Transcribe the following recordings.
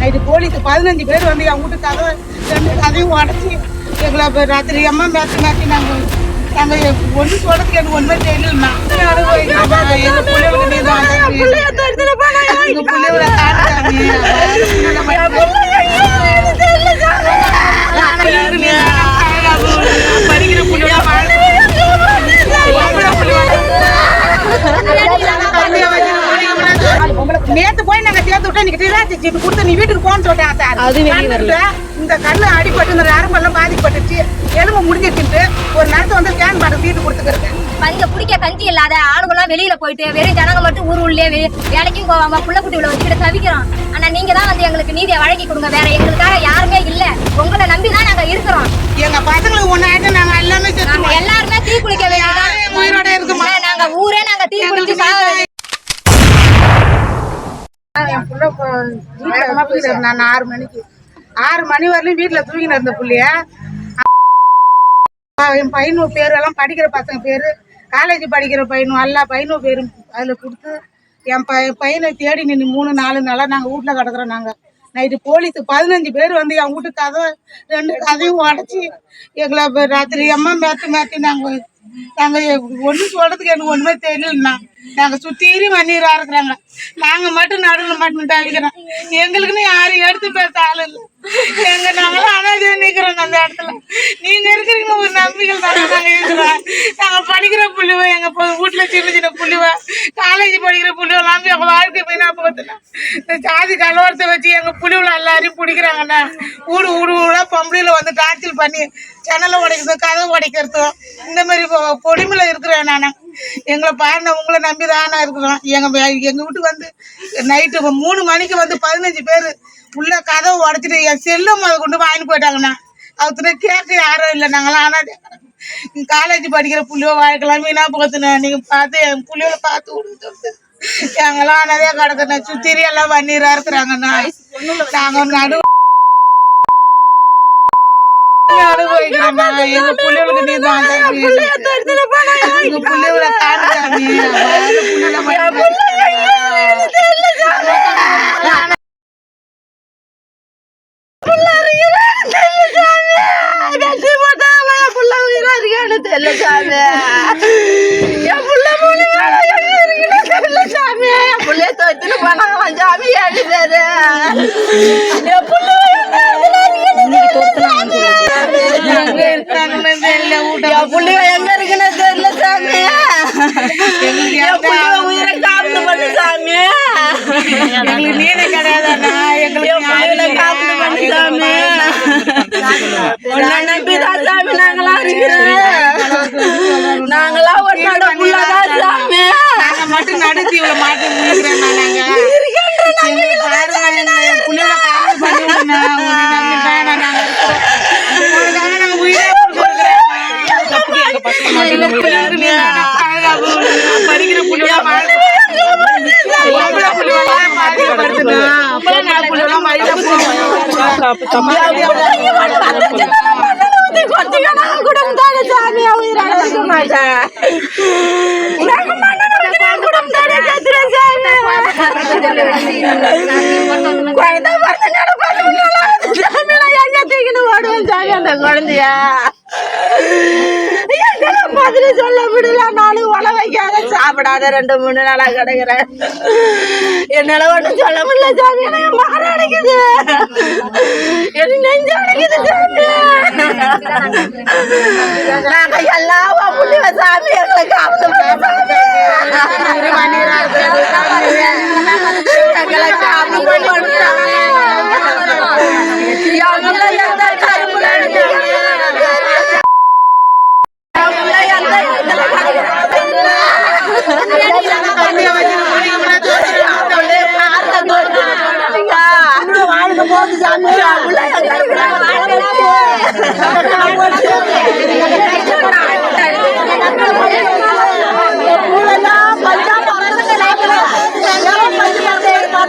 Night police பதினஞ்சு பேர் வந்து என் வீட்டு கதவை ரெண்டு கதையும் உடச்சி எங்களை ராத்திரி அம்மா மேத்தி மேத்தி நாங்கள் நாங்கள் ஒன்று சொல்றதுக்கு எனக்கு ஒன்றுமே தெரியலண்ணா எங்கள் பிள்ளைகளை சீட்டு கொடுத்து நீ வீட்டுக்கு போன்னு சொல்லிட்டேன் சார் அது வெளிய வரல. இந்த கண்ணு அடிபட்டு இந்த நரம்பெல்லாம் பாதிப்பட்டுச்சு எலும்பு முடிஞ்சிட்டு ஒரு நேரத்தை வந்து ஸ்கேன் பண்ண சீட்டு கொடுத்துக்கிறேன். பஞ்ச குடிக்க கஞ்சி இல்லாத ஆளுங்கெல்லாம் வெளியில போயிட்டு வெறும் ஜனங்க மட்டும் ஊர் உள்ளே வேலைக்கும் போவாம புள்ள குட்டிகளை வச்சுக்கிட்டு தவிக்கிறோம். ஆனா நீங்க தான் வந்து எங்களுக்கு நீதியை வழங்கி கொடுங்க. வேற எங்களுக்காக யாருமே இல்ல. உங்களை நம்பி தான் நாங்க இருக்கிறோம். எங்க பசங்களுக்கு ஒண்ணு ஆயிட்டு நாங்க எல்லாமே எல்லாருமே தீ குளிக்க வேண்டியதான் யாரும் உயிரோட இருக்குமா? நாங்க ஊரே நாங்க தீ குளிச்சு. என் பிள்ளை இப்போ வேகமா நான் ஆறு மணிக்கு. ஆறு மணி வரலையும் வீட்டுல தூங்கின இருந்த புள்ளைய என் பையனு பேர் எல்லாம் படிக்கிற பசங்க பேரு காலேஜ் படிக்கிற பையனும் எல்லா பையனும் பேரும் அதுல கொடுத்து என் பை பையனை தேடி நின்று மூணு நாலு நாளாக நாங்க வீட்டில் கிடக்குறோம் நாங்க. நைட்டு போலீஸ் பதினஞ்சு பேர் வந்து என் வீட்டு கதவை ரெண்டு கதையும் உடச்சி எங்களை ராத்திரி அம்மா மேத்து மேத்தி நாங்க நாங்க ஒண்ணு சொல்றதுக்கு எனக்கு ஒண்ணுமே தெரியலண்ணா. நாங்க சுத்தீரி மண்ணீரா இருக்கிறாங்க. நாங்க மட்டும் நடுவில் மட்டும் தவிக்கிறோம் எங்களுக்குன்னு யாரும் எடுத்து பேச ஆள் இல்லை. எங்க நாங்களும் அனாதையா நிக்கிறோம் அந்த இடத்துல. நீங்க இருக்கிறீங்க ஒரு நம்பிக்கை தானே நாங்க இருக்கிறோம். நாங்க படிக்கிற புள்ளிவ எங்க வீட்டுல சின்ன சின்ன புள்ளிவ காலேஜ் படிக்கிற புள்ளிவெல்லாம் எங்க வாழ்க்கை வீணா போகுதுண்ணா இந்த ஜாதி கலவரத்தை வச்சு எங்க புள்ளிவுல எல்லாரையும் பிடிக்கிறாங்கண்ணா. ஊடு ஊடு ஊடா பொம்பளையில வந்து டார்ச்சல் பண்ணி ஜன்னலை உடைக்கிறதும் கதவு உடைக்கிறதும் இந்த மாதிரி பொடிமையில இருக்கிறேன் நான். எங்களை பாருங்க உங்களை நம்பி தானே இருக்கிறோம் எங்க எங்க வீட்டுக்கு வந்து நைட்டு மூணு மணிக்கு வந்து பதினஞ்சு பேர் உள்ள கதவை உடைச்சிட்டு என் செல்லை முத கொண்டு வாங்கிட்டு போயிட்டாங்கண்ணா. அவத்துல கேட்க யாரும் இல்லை நாங்களாம் ஆனால் காலேஜ் படிக்கிற புள்ளியோ வாழ்க்கலாம் வீணா போகுதுண்ணா. நீங்க பார்த்து என் புள்ளியோட பார்த்து விடுங்க சொல்லிட்டு எங்கெல்லாம் அனதே கிடக்குண்ணா சுத்திரி எல்லாம் வண்ணீரா இருக்கிறாங்கண்ணா நாங்க நடு அனுபவிக்கிறோம்ண்ணா எங்க புள்ளைகளுக்கு நீ தான் எங்க புள்ளைகளை காணுறாங்க புள்ளிங்க எங்க இருக்குன்னு தெரியல சாமி. என் புள்ளிங்க உயிரை காப்பு பண்ணு சாமி. எங்களுக்கு நீதி கிடையாதுண்ணா? எங்களுக்கு என் புள்ளிகளை காப்பு பண்ணு சாமி. உன்னை நம்பிதான் சாமி நாங்களாம் இருக்கிறோம். நாங்களாம் உன்னோட புள்ளதான் சாமி. நாங்க மட்டும் நடுத்தி இவ்வளவு மாட்டி முடிக்கிறோம் நாங்க எங்களுக்கு பாருங்க எங்க புள்ளைகளை காவல் பண்ணி விடுண்ணா. உன்னை நம்பி தானே நாங்க இருக்கோம். உங்களுக்காக நாங்க உயிரே கொடுக்குறோம். எங்க புள்ளைகளுக்கு நீ தானே பாதுகாப்பு கொடுக்கணும். படிக்கிற புள்ளைகளாம் வழியில குழந்தைய மாதிரி சொல்ல முடியல. நானும் உணவு வைக்காத. சாப்பிடாத. ரெண்டு மூணு நாளா கிடக்குறேன். என்னால ஒண்ணும் சொல்ல முடியல சாமி. எனக்கு மாற அடைக்குது. எனக்கு நெஞ்சு அடைக்குது சாமி நாங்க எல்லாம் உன் புள்ளிவ சாமி எங்களை காப்பு எங்களை காப்பு பண்ணுறாங்க எங்களை எந்த கரும்புல என் கண்ணுல தண்ணியா வந்துருச்சு சாமி அழுகிறேன். கண்ணுல தண்ணி வந்துருச்சு. புள்ள தெரியலையே. காமெடி பண்ணி விடு சாமி. எல்லாம் படிக்கிற சாமி,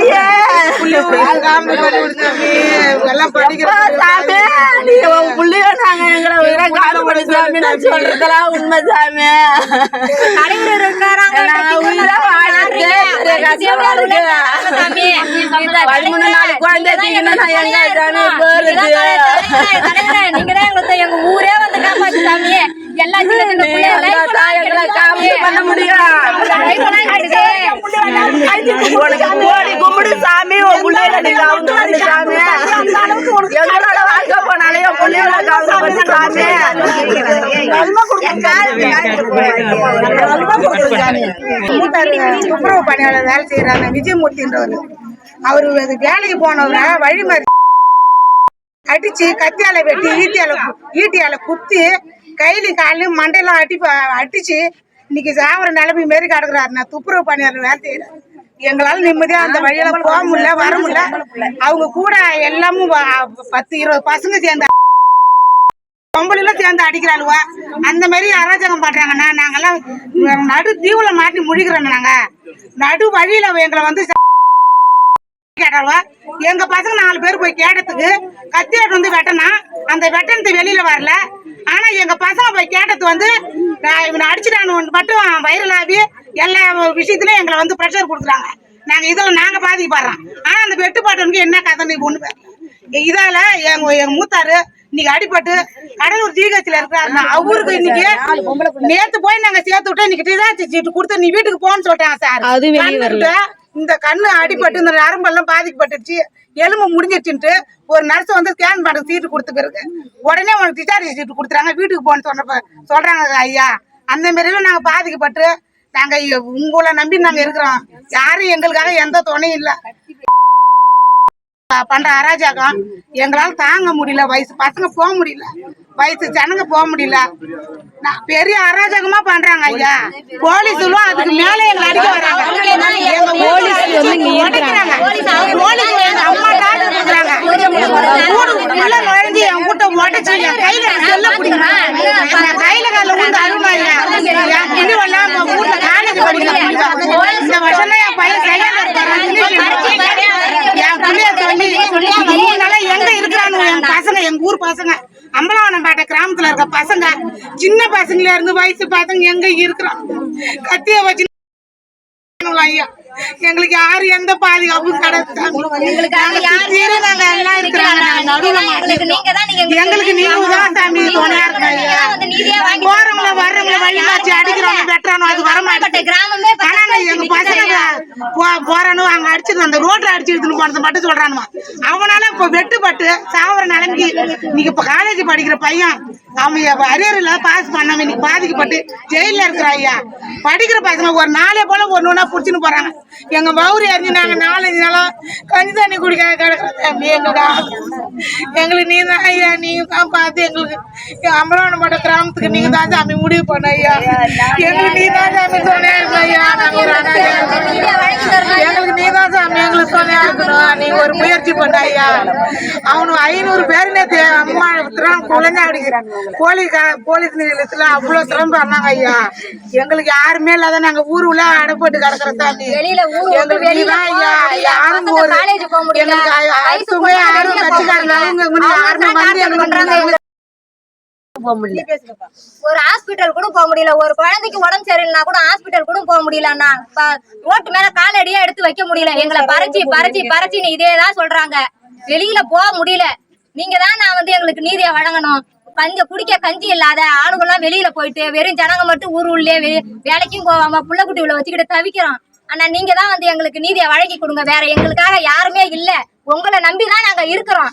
நீ உன் புள்ளைய நாங்க எங்களை சாமி, நான் சொல்றதெல்லாம் உண்மை சாமி. பதிமூணு குழந்தை எங்க போறது? தான் எங்க ஊரே வந்து காப்பாத்து சாமி. எல்லா பண்ண முடியும். கோடி கும்பிடு சாமி எங்களோட வாழ்க்கை போனாலே சாமி துப்புரவு பணியாளர் வேலை செய்யறாங்க விஜயமூர்த்தின்றவர் அவரு வேலைக்கு போனவரை வழி மாதிரி அடிச்சு கத்தியால வெட்டி ஈட்டியால ஈட்டியால குத்தி கையில காலையும் மண்டையெல்லாம் அடி அடிச்சு இன்னைக்கு சாவர நிலைமை மாரி கிடக்குறாரு. நான் துப்புரவு பணியாளர் வேலை செய்யறேன் எங்களால நிம்மதியா அந்த வழியில போக முடியல வர முடியல. அவங்க கூட எல்லாமும் பத்து இருபது பசங்க சேர்ந்து பொம்பளைல சேர்ந்து அடிக்கிறாளுவ. அந்த மாதிரி அராஜகம் பண்றாங்கண்ணா. நாங்கெல்லாம் நடு தீவுல மாட்டி முழிக்கிறோங்க நாங்க. நடு வழியில எங்களை வந்து கேட்டாளுவ. எங்க பசங்க நாலு பேர் போய் கேட்டதுக்கு கத்தியாட்டு வந்து வெட்டனா அந்த வெட்டனத்தை வெளியில வரல. ஆனா எங்க பசங்க போய் கேட்டது வந்து நான் இவனை அடிச்சுட்டானு மட்டும் வைரல் ஆகி எல்லா விஷயத்துலயும் எங்களை வந்து ப்ரெஷர் கொடுக்குறாங்க. நாங்க இதுல நாங்க பாதிக்கப்படுறோம். ஆனா அந்த வெட்டுப்பாட்டனுக்கு என்ன கதை ஒண்ணு பேசல இதால எங்க எங்க மூத்தாரு இன்னைக்கு அடிபட்டு கடலூர் ஜிஹெச்ல இருக்கிறாருன்னா அவருக்கு இன்னைக்கு நேத்து போய் நாங்க சேர்த்து விட்டோம். இன்னைக்கு டிசாச்சு சீட்டு கொடுத்து நீ வீட்டுக்கு போன்னு சொல்லிட்டாங்க சார். அது இந்த கண்ணு அடிபட்டு இந்த நரம்பெல்லாம் பாதிக்கப்பட்டுச்சு எலும்பு முடிஞ்சிருச்சுன்ட்டு ஒரு நர்ஸ் வந்து ஸ்கேன் பண்ண சீட்டு கொடுத்த பிறகு உடனே உனக்கு டிசார்ஜ் சீட்டு கொடுத்துறாங்க. வீட்டுக்கு போகணும்னு சொன்னப்ப சொல்றாங்க ஐயா அந்த மாதிரிலாம் நாங்கள் பாதிக்கப்பட்டு நாங்கள் உங்களை நம்பி நாங்கள் இருக்கிறோம். யாரும் எங்களுக்காக எந்த துணையும் இல்லை. பண்ற அராஜகம் எங்களால் தாங்க முடியல. வயசு பசங்க போக முடியல. வயசு ஜனங்க போக முடியல. நான் பெரிய அராஜகமா பண்றாங்க ஐயா. போலீஸும் அதுக்கு மேல எங்களை அடிக்க வராங்க. எங்க போலீஸ் வந்து உடைக்கிறாங்க. போலீஸ் எங்க அம்மா டாக்டர் கொடுக்குறாங்க வீடு உள்ள நுழைஞ்சு என் உடைச்சு என் கையில செல்ல என் கையில கால உண்டு அருமா ஐயா என் பிள்ளை எல்லாம் உங்க வீட்டுல காலேஜ் படிக்கிறாங்க இந்த வருஷம் தான் என் பையன் என் பிள்ளைய சொல்லி மூணு நாளா எங்க இருக்கிறானு என் பசங்க எங்க ஊர் பசங்க. அம்பலவனம்பேட்டை கிராமத்துல இருக்க பசங்க சின்ன பசங்கள இருந்து வயசு பசங்க எங்க இருக்கிறோம்? கத்திய வச்சு எங்களுக்கு யாரு எந்த பாதுகாப்பும் நாங்க எங்களுக்கு நீங்க தான் நீங்க எங்களுக்கு நீங்க தான் சாமி துணையா நீங்க வாங்கி போறவங்கள வர்றவங்கள வழி மாற்றி அடிக்கிறவங்க வெட்டுறானோ அது வர பட்ட மாட்டேன் கிராமமே ஆனா எங்க பசங்க போறானு அங்க அடிச்சிட்டு அந்த ரோட்ல அடிச்சு எடுத்துன்னு போனது மட்டும் சொல்றானுமா அவனால இப்ப வெட்டுப்பட்டு சாவர நிலைமைக்கு இன்னைக்கு இப்ப காலேஜ் படிக்கிற பையன் அவன் அரியர்ல பாஸ் பண்ணவன் இன்னைக்கு பாதிக்கப்பட்டு ஜெயில இருக்கிற ஐயா. படிக்கிற பசங்க ஒரு நாளே போல ஒன்று ஒன்றா பிடிச்சின்னு போகிறாங்க எங்கள் பௌரி அறிஞ்சு நாங்கள் நாலஞ்சு நாளாக கஞ்சி தண்ணி குடிக்க கிடக்குறோம் எங்களுக்கு ஆசை. எங்களுக்கு நீ தான் ஐயா நீங்கள் தான் பார்த்து எங்களுக்கு அமராவனப்பட்ட கிராமத்துக்கு நீங்கள் தான் சாமி முடிவு பண்ண ஐயா. எங்களுக்கு நீ தான் சாமி துணையா இருக்கணும் ஐயா நாங்க ஒரு எங்களுக்கு நீ தான் சாமி எங்களுக்கு துணையா இருக்கணும் ஒரு முயற்சி பண்ண ஐயா. அவனு ஐநூறு பேர் நேற்று அம்மா குழந்தை அடிக்கிறான். போலீஸ் போலீஸ் நிலையத்தில் அவ்வளோ திறம் பண்ணாங்க ஐயா. எங்களுக்கு யாருமே இல்லாத நாங்க ஊர் உள்ள அடைப்பட்டு கிடக்குற சாமி வெளியில போக முடியல. யாரும் போக முடியல. யாரும் போக கட்சிக்காரங்க முடியல. யாருமே வந்து எங்களுக்கு பண்றாங்க. முன்னாடி ஒரு ஹாஸ்பிட்டல் கூட போக முடியல ஒரு குழந்தைக்கு உடம்பு சரியில்லைனா கூட ஹாஸ்பிட்டல் கூட போக முடியல அண்ணா ப- ரோட்டு மேல காலடியா எடுத்து வைக்க முடியல எங்களை பறிச்சு பறிச்சு பறிச்சுன்னு இதே தான் சொல்றாங்க வெளியில போக முடியல நீங்க தான் நான் வந்து எங்களுக்கு நீதியை வழங்கணும் கஞ்ச குடிக்க கஞ்சி இல்லாத ஆளுங்கெல்லாம் வெளியில போயிட்டு வெறும் ஜனங்க மட்டும் ஊர் உள்ளே வேலைக்கும் போவாம புள்ள உள்ள வச்சுக்கிட்டு தவிக்கிறோம். ஆனா நீங்க தான் வந்து எங்களுக்கு நீதியை வழங்கி கொடுங்க. வேற எங்களுக்காக யாருமே இல்ல. உங்களை நம்பி தான் நாங்க இருக்கிறோம்.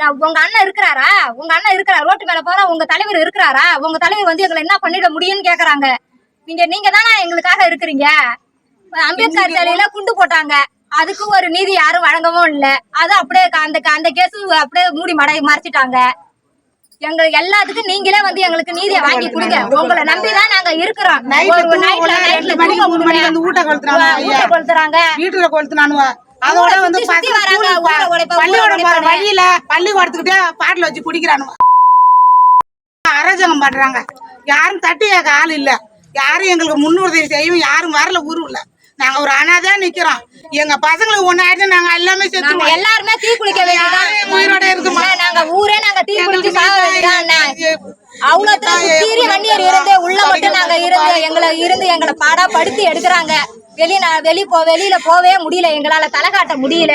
நான் உங்க அண்ணன் இருக்கிறாரா? உங்க அண்ணன் இருக்கிறார் ரோட்டு மேல போற உங்க தலைவர் இருக்கிறாரா? உங்க தலைவர் வந்து எங்களை என்ன பண்ணிட முடியும்னு கேக்குறாங்க. நீங்க நீங்க தானே எங்களுக்காக இருக்கிறீங்க? அம்பேத்கர் சிலையில குண்டு போட்டாங்க. அதுக்கு ஒரு நீதி யாரும் வழங்கவும் இல்ல. அது அப்படியே அந்த அந்த கேஸ் அப்படியே மூடி மடை மறைச்சிட்டாங்க. எங்களுக்கு எல்லாத்துக்கும் நீங்களே வந்து எங்களுக்கு நீதியை வாங்கி கொடுங்க. உங்களை நம்பிதான் நாங்க இருக்கிறோம். வீட்டை கொளுத்துறாங்க வீட்டுல கொளுத்துனானுவ. அதோட வந்து சுத்தி சுத்தி பசங்க வராங்க, ஸ்கூலுக்கு ஊரை போ- உடைப்ப, ஊரை பள்ளிக்கூடம் போற உடைப்பாங்க. வழியில பள்ளிக்கூடத்துக்கிட்டே பாட்டில் வச்சு குடிக்கிறானுவ. அராஜகம் பண்றாங்க. யாரும் தட்டி கேட்க ஆள் இல்ல. யாரும் எங்களுக்கு முன்னுறுதி செய்யும் யாரும் வரல ஊருல நாங்க ஒரு அனாதையா நிக்கிறோம். எங்க பசங்களுக்கு ஒண்ணு ஆயிடுச்சு நாங்க எல்லாமே செத்துருவோம் எல்லாருமே தீ குளிக்க வேண்டியதான் உயிரோட இருக்குமா? நாங்க ஊரே நாங்க தீ குளிச்சு சாக வேண்டியதான் அவ்வளவு வன்னியர் இருந்து உள்ள மட்டும் நாங்க இருந்து எங்களை இருந்து எங்களை பாடா படுத்தி எடுக்கிறாங்க. வெளி வெளி போ வெளியில போவே முடியல. எங்களால தலை காட்ட முடியல.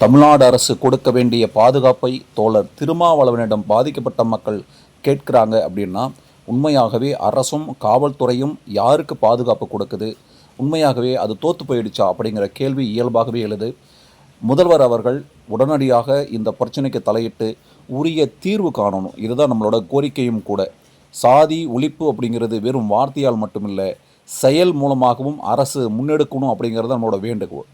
தமிழ்நாடு அரசு கொடுக்க வேண்டிய பாதுகாப்பை தோழர் திருமாவளவனிடம் பாதிக்கப்பட்ட மக்கள் கேட்குறாங்க அப்படின்னா உண்மையாகவே அரசும் காவல்துறையும் யாருக்கு பாதுகாப்பு கொடுக்குது? உண்மையாகவே அது தோற்று போயிடுச்சா அப்படிங்கிற கேள்வி இயல்பாகவே எழுது. முதல்வர் அவர்கள் உடனடியாக இந்த பிரச்சனைக்கு தலையிட்டு உரிய தீர்வு காணணும். இதுதான் நம்மளோட கோரிக்கையும் கூட. சாதி ஒழிப்பு அப்படிங்கிறது வெறும் வார்த்தையால் மட்டுமில்லை செயல் மூலமாகவும் அரசு முன்னெடுக்கணும் அப்படிங்கிறது நம்மளோட வேண்டுகோள்.